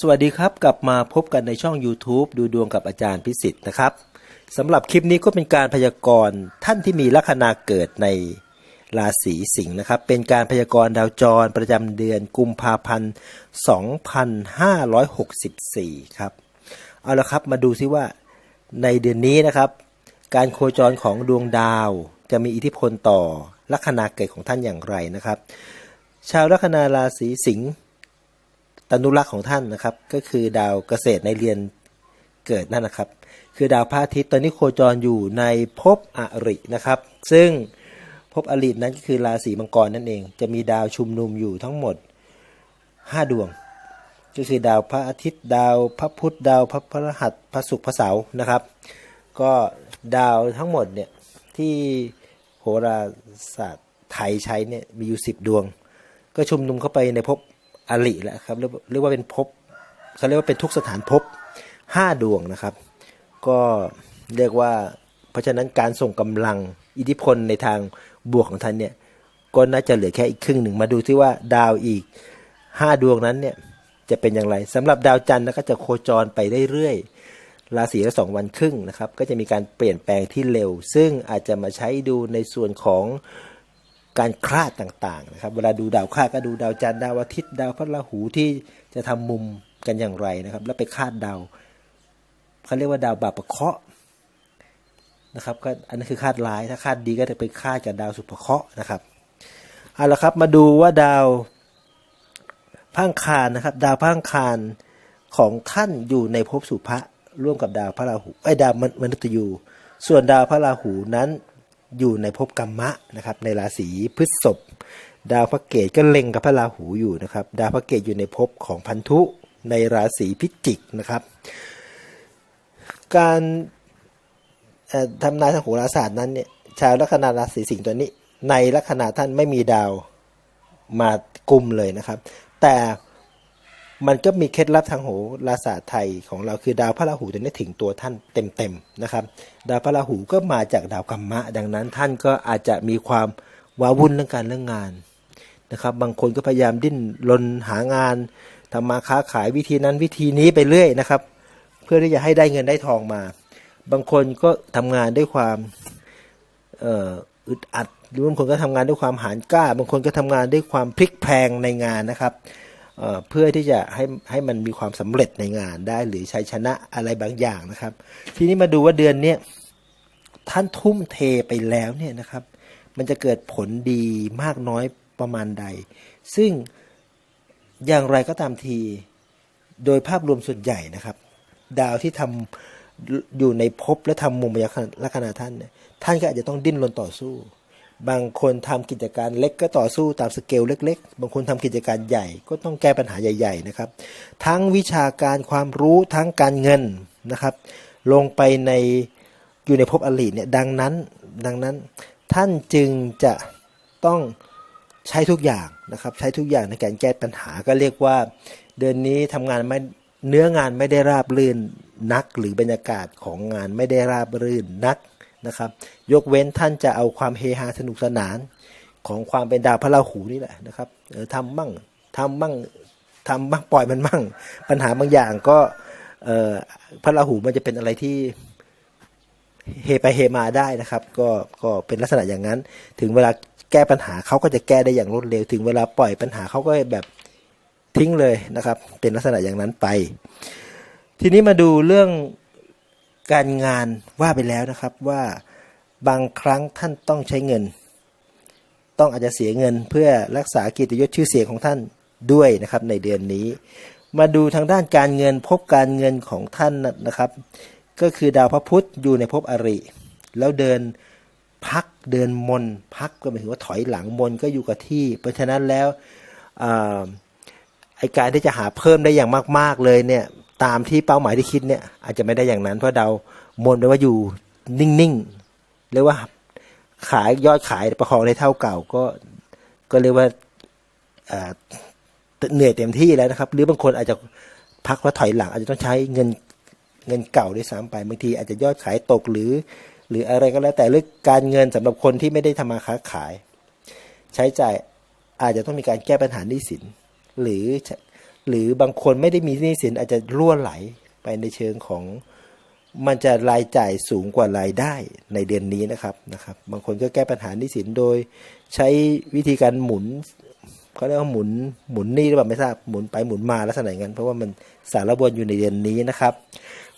สวัสดีครับ กลับมาพบกันในช่อง YouTube ดูดวงกับอาจารย์พิสิทธิ์นะครับสำหรับคลิปนี้ก็เป็นการพยากรณ์ท่านที่มีลัคนาเกิดในราศีสิงห์นะครับ เป็นการพยากรณ์ดาวจรประจำเดือนกุมภาพันธ์ 2564 ครับ เอาละครับมาดูซิว่าในเดือนนี้นะครับ การโคจรของดวงดาวจะมีอิทธิพลต่อลัคนาเกิดของท่านอย่างไรนะครับ ชาวลัคนาราศีสิงห์ ตนุรักษ์ของท่านนะครับ ก็คือดาวเกษตรในเรียนเกิดนั่นนะครับ คือดาวพระอาทิตย์ตอนนี้โคจรอยู่ในภพอรินะครับ ซึ่งภพอรินั้นก็คือราศีมังกรนั่นเอง จะมีดาวชุมนุมอยู่ทั้งหมด 5 ดวง ก็คือดาวพระอาทิตย์ ดาวพระพุธดาวพระพฤหัสพระศุกร์พระเสาร์นะครับ ก็ดาวทั้งหมดเนี่ยที่โหราศาสตร์ไทยใช้เนี่ยมีอยู่ 10 ดวง ก็ชุมนุมเข้าไปในภพ อริแหละครับเรียกว่าเป็นภพเขาเรียกว่าเป็นทุกสถานภพห้าดวงนะครับ ก็เรียกว่า เพราะฉะนั้นการส่งกำลังอิทธิพลในทางบวกของท่านเนี่ยก็น่าจะเหลือแค่อีกครึ่งหนึ่งมาดูที่ว่าดาวอีกห้าดวงนั้นเนี่ยจะเป็นอย่างไรสำหรับดาวจันทร์นะก็จะโคจรไปเรื่อยๆราศีละสองวันครึ่งนะครับ ก็จะมีการเปลี่ยนแปลงที่เร็ว ซึ่งอาจจะมาใช้ดูในส่วนของ การคลาดต่างๆนะครับ เวลาดูดาวคลาดก็ดูดาวจันทร์ดาวอาทิตย์ดาวพระราหูที่จะทำมุมกันอย่างไรนะครับ แล้วไปคาดดาวเขาเรียกว่าดาวบาปะเคราะห์นะครับก็อันนั้นคือคาดร้ายถ้าคาดดีก็จะไปคาดกับดาวสุภเคราะห์นะครับเอาละครับมาดูว่าดาวพังคารนะครับ ดาวพังคารของท่านอยู่ในภพสุภะร่วมกับดาวพระราหูไอ้ดาวมนุษย์ยูส่วนดาวพระราหูนั้น อยู่ในภพกรรมะนะครับในราศีพฤษภดาวพระเกตก็เล็งกับพระราหูอยู่นะครับ ดาวพระเกตอยู่ในภพของพันธุในราศีพิจิกนะครับ การทำนายทางโหราศาสตร์นั้นเนี่ยชาวลัคนาราศีสิงห์ตัวนี้ ในลัคนาท่านไม่มีดาวมากุมเลยนะครับ แต่ มันก็มีเคล็ดลับทางโหราศาสตร์ไทยของเราคือดาวพระราหูตัวนี้ถึงตัวท่านเต็มๆนะครับ ดาวพระราหูก็มาจากดาวกัมมะ ดังนั้นท่านก็อาจจะมีความว้าวุ่นเรื่องการเรื่องงานนะครับ บางคนก็พยายามดิ้นรนหางานทำมาค้าขายวิธีนั้นวิธีนี้ไปเรื่อยนะครับ เพื่อที่จะให้ได้เงินได้ทองมา บางคนก็ทำงานด้วยความอึดอัดหรือบางคนก็ทำงานด้วยความหานกล้า บางคนก็ทำงานด้วยความพลิกแพลงในงานนะครับ เพื่อที่จะให้ให้มันมีความสำเร็จในงานได้ หรือชัยชนะอะไรบางอย่างนะครับ ทีนี้มาดูว่าเดือนเนี้ยท่านทุ่มเทไปแล้วเนี่ยนะครับ มันจะเกิดผลดีมากน้อยประมาณใด ซึ่งอย่างไรก็ตามทีโดยภาพรวมส่วนใหญ่นะครับ ดาวที่ทำอยู่ในภพและทำมุมยลัคนาท่านเนี่ยท่านก็อาจจะต้องดิ้นรนต่อสู้ บางคนทำกิจการเล็กก็ต่อสู้ตามสเกลเล็ก ๆ บางคนทำกิจการใหญ่ก็ต้องแก้ปัญหาใหญ่ ๆ นะครับ ทั้งวิชาการความรู้ทั้งการเงินนะครับ ลงไปในอยู่ในภพอลีเนี่ยดังนั้นดังนั้น ท่านจึงจะต้องใช้ทุกอย่างนะครับ ใช้ทุกอย่างในการแก้ปัญหาก็เรียกว่า เดือนนี้ทำงานไม่เนื้องานไม่ได้ราบรื่นนักหรือบรรยากาศของงานไม่ได้ราบรื่นนัก นะครับ ยกเว้นท่านจะเอาความเฮฮาสนุกสนานของความเป็นดาวพระราหูนี่แหละนะครับเออทำมั่งทำมั่งทำมั่งปล่อยมันมั่ง ปัญหาบางอย่างก็เออพระราหูมันจะเป็นอะไรที่เฮไปเฮมาได้นะครับ ก็ก็เป็นลักษณะอย่างนั้น ถึงเวลาแก้ปัญหาเขาก็จะแก้ได้อย่างรวดเร็ว ถึงเวลาปล่อยปัญหาเขาก็แบบทิ้งเลยนะครับ เป็นลักษณะอย่างนั้นไป ทีนี้มาดูเรื่อง การงานว่าไปแล้วนะครับว่าบางครั้งท่านต้องใช้เงิน ต้องอาจจะเสียเงินเพื่อรักษาเกียรติยศชื่อเสียงของท่านด้วยนะครับในเดือนนี้ มาดูทางด้านการเงินพบการเงินของท่านนะครับ ก็คือดาวพระพุธอยู่ในภพอริ แล้วเดินพักเดินมนพักก็หมายถึงว่าถอยหลังมนก็อยู่กับที่ เพราะฉะนั้นแล้วอาไอการที่จะหาเพิ่มได้อย่างมาก ๆเลยเนี่ย ตามที่เป้าหมายที่คิดเนี่ย อาจจะไม่ได้อย่างนั้น เพราะดาวมนแปว่าอยู่นิ่งๆเรียกว่าขายยอดขายประคองได้เท่าเก่าก็ก็เรียกว่าเหนื่อยเต็มที่แล้วนะครับ หรือบางคนอาจจะพักแล้วถอยหลัง อาจจะต้องใช้เงินเงินเก่าด้วยซ้ำไปบางทีอาจจะยอดขายตกหรือ หรืออะไรก็แล้ว แต่เรื่องการเงินสำหรับคนที่ไม่ได้ทำมาค้าขาย ใช้จ่ายอาจจะต้องมีการแก้ปัญหาหนี้สิน หรือ หรือบางคนไม่ได้มีหนี้สินอาจจะรั่วไหลไปในเชิงของมันจะรายจ่ายสูงกว่ารายได้ในเดือนนี้นะครับนะครับ บางคนก็แก้ปัญหาหนี้สินโดย ใช้วิธีการหมุนเขาเรียกว่าหมุนหมุนหนี้หรือเปล่าไม่ทราบหมุนไปหมุนมาลักษณะอย่างนั้น เพราะว่ามันสารบวนอยู่ในเดือนนี้นะครับ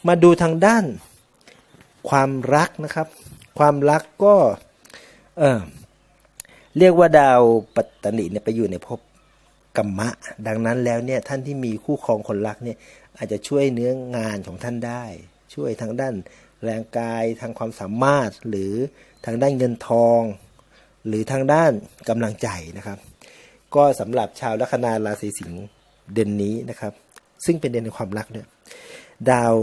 มาดูทางด้านความรักนะครับ ความรักก็เออเรียกว่าดาวปัตตนิเนี่ยไปอยู่ในภพ กรรมะ ดังนั้นแล้วเนี่ยท่านที่มีคู่ครองคนรักเนี่ยอาจจะช่วยเนื้องานของท่านได้ ช่วยทางด้านแรงกายทางความสามารถหรือทางด้านเงินทอง หรือทางด้านกำลังใจนะครับ ก็สำหรับชาวลัคนาราศีสิงห์เดือนนี้นะครับ ซึ่งเป็นเดือนในความรักเนี่ยดาว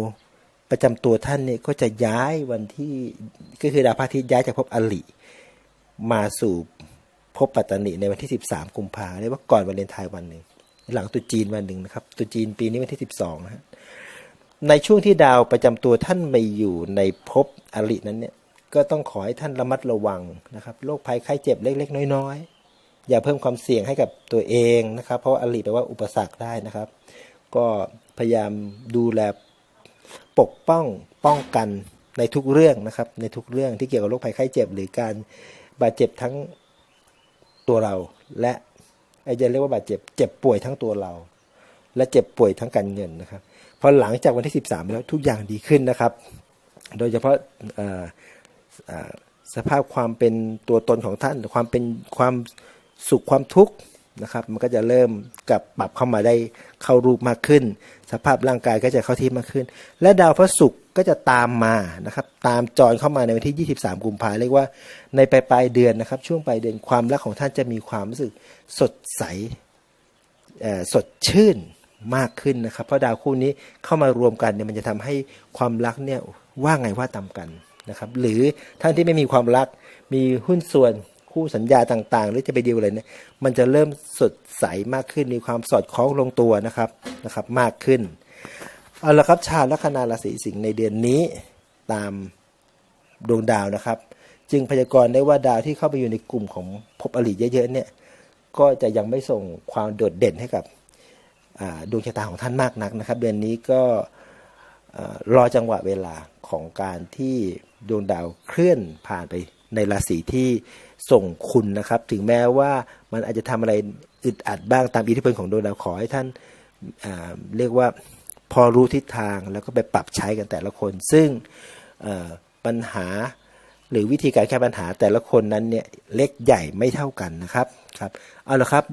ประจำตัวท่านเนี่ยก็จะย้ายวันที่ก็คือดาวพระอาทิตย์ย้ายจากภพอลิมาสู่ ภพปัตตนิในวันที่ 13 กุมภาเรียกว่าก่อนวันเลนไทน์วันหนึ่ง หลังตุจีนวันหนึ่งนะครับตุจีนปีนี้วันที่ 12นะฮะในช่วงที่ดาวประจำตัวท่านไปอยู่ในภพอลินั้นเนี่ยก็ต้องขอให้ท่านระมัดระวังนะครับโรคภัยไข้เจ็บเล็ก ๆ น้อยๆ อย่าเพิ่มความเสี่ยงให้กับตัวเองนะครับ เพราะอลิแปลว่าอุปสรรคได้นะครับ ก็พยายามดูแลปกป้องป้องกันในทุกเรื่องนะครับ ในทุกเรื่องที่เกี่ยวกับโรคภัยไข้เจ็บ หรือการบาดเจ็บทั้ง ตัวเรา และไอ้จะเรียกว่าบาดเจ็บเจ็บป่วยทั้งตัวเรา และเจ็บป่วยทั้งการเงินนะครับพอหลังจากวันที่ 13 แล้วทุกอย่างดีขึ้นนะครับ โดยเฉพาะสภาพความเป็นตัวตนของท่าน ความเป็นความสุขความทุกข์ นะครับ มันก็จะเริ่มกลับปรับเข้ามาได้เข้ารูปมากขึ้น สภาพร่างกายก็จะเข้าที่มากขึ้น และดาวพระศุกร์ก็จะตามมานะครับตามจรเข้ามาในวันที่ 23 กุมภาเรียกว่าในปลายปลายเดือนนะครับ ช่วงปลายเดือนความรักของท่านจะมีความรู้สึกสดใสสดชื่นมากขึ้นนะครับ เพราะดาวคู่นี้เข้ามารวมกันเนี่ยมันจะทำให้ความรักเนี่ยว่าไงว่าตามกันนะครับ หรือท่านที่ไม่มีความรักมีหุ้นส่วน คู่สัญญาต่างๆ หรือจะไปดีลอะไรเนี่ยมันจะเริ่มสดใสมากขึ้นมีความสอดคล้องลงตัวนะครับนะครับมากขึ้นเอาละครับชาวลัคนาราศีสิงห์ในเดือนนี้ตามดวงดาวนะครับ จึงพยากรณ์ได้ว่าดาวที่เข้าไปอยู่ในกลุ่มของภพอริเยอะๆเนี่ยก็จะยังไม่ส่งความโดดเด่นให้กับดวงชะตาของท่านมากนักนะครับ เดือนนี้ก็รอจังหวะเวลาของการที่ดวงดาวเคลื่อนผ่านไป ในราศีที่ส่งคุณนะครับ ถึงแม้ว่ามันอาจจะทำอะไรอึดอัดบ้างตามอิทธิพลของดวงดาวขอให้ท่านาเรียกว่าพอรู้ทิศทางแล้วก็ไปปรับใช้กันแต่ละคน ซึ่งปัญหาหรือวิธีการแก้ปัญหาแต่ละคนนั้นเนี่ยเล็กใหญ่ไม่เท่ากันนะครับครับเอาละครับ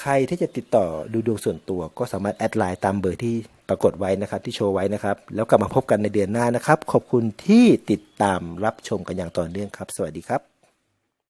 ใครที่จะติดต่อดูดวงส่วนตัวก็สามารถแอดไลน์ตามเบอร์ที่ปรากฏไว้นะครับ ที่โชว์ไว้นะครับ แล้วกลับมาพบกันในเดือนหน้านะครับ ขอบคุณที่ติดตามรับชมกันอย่างต่อเนื่องครับ สวัสดีครับ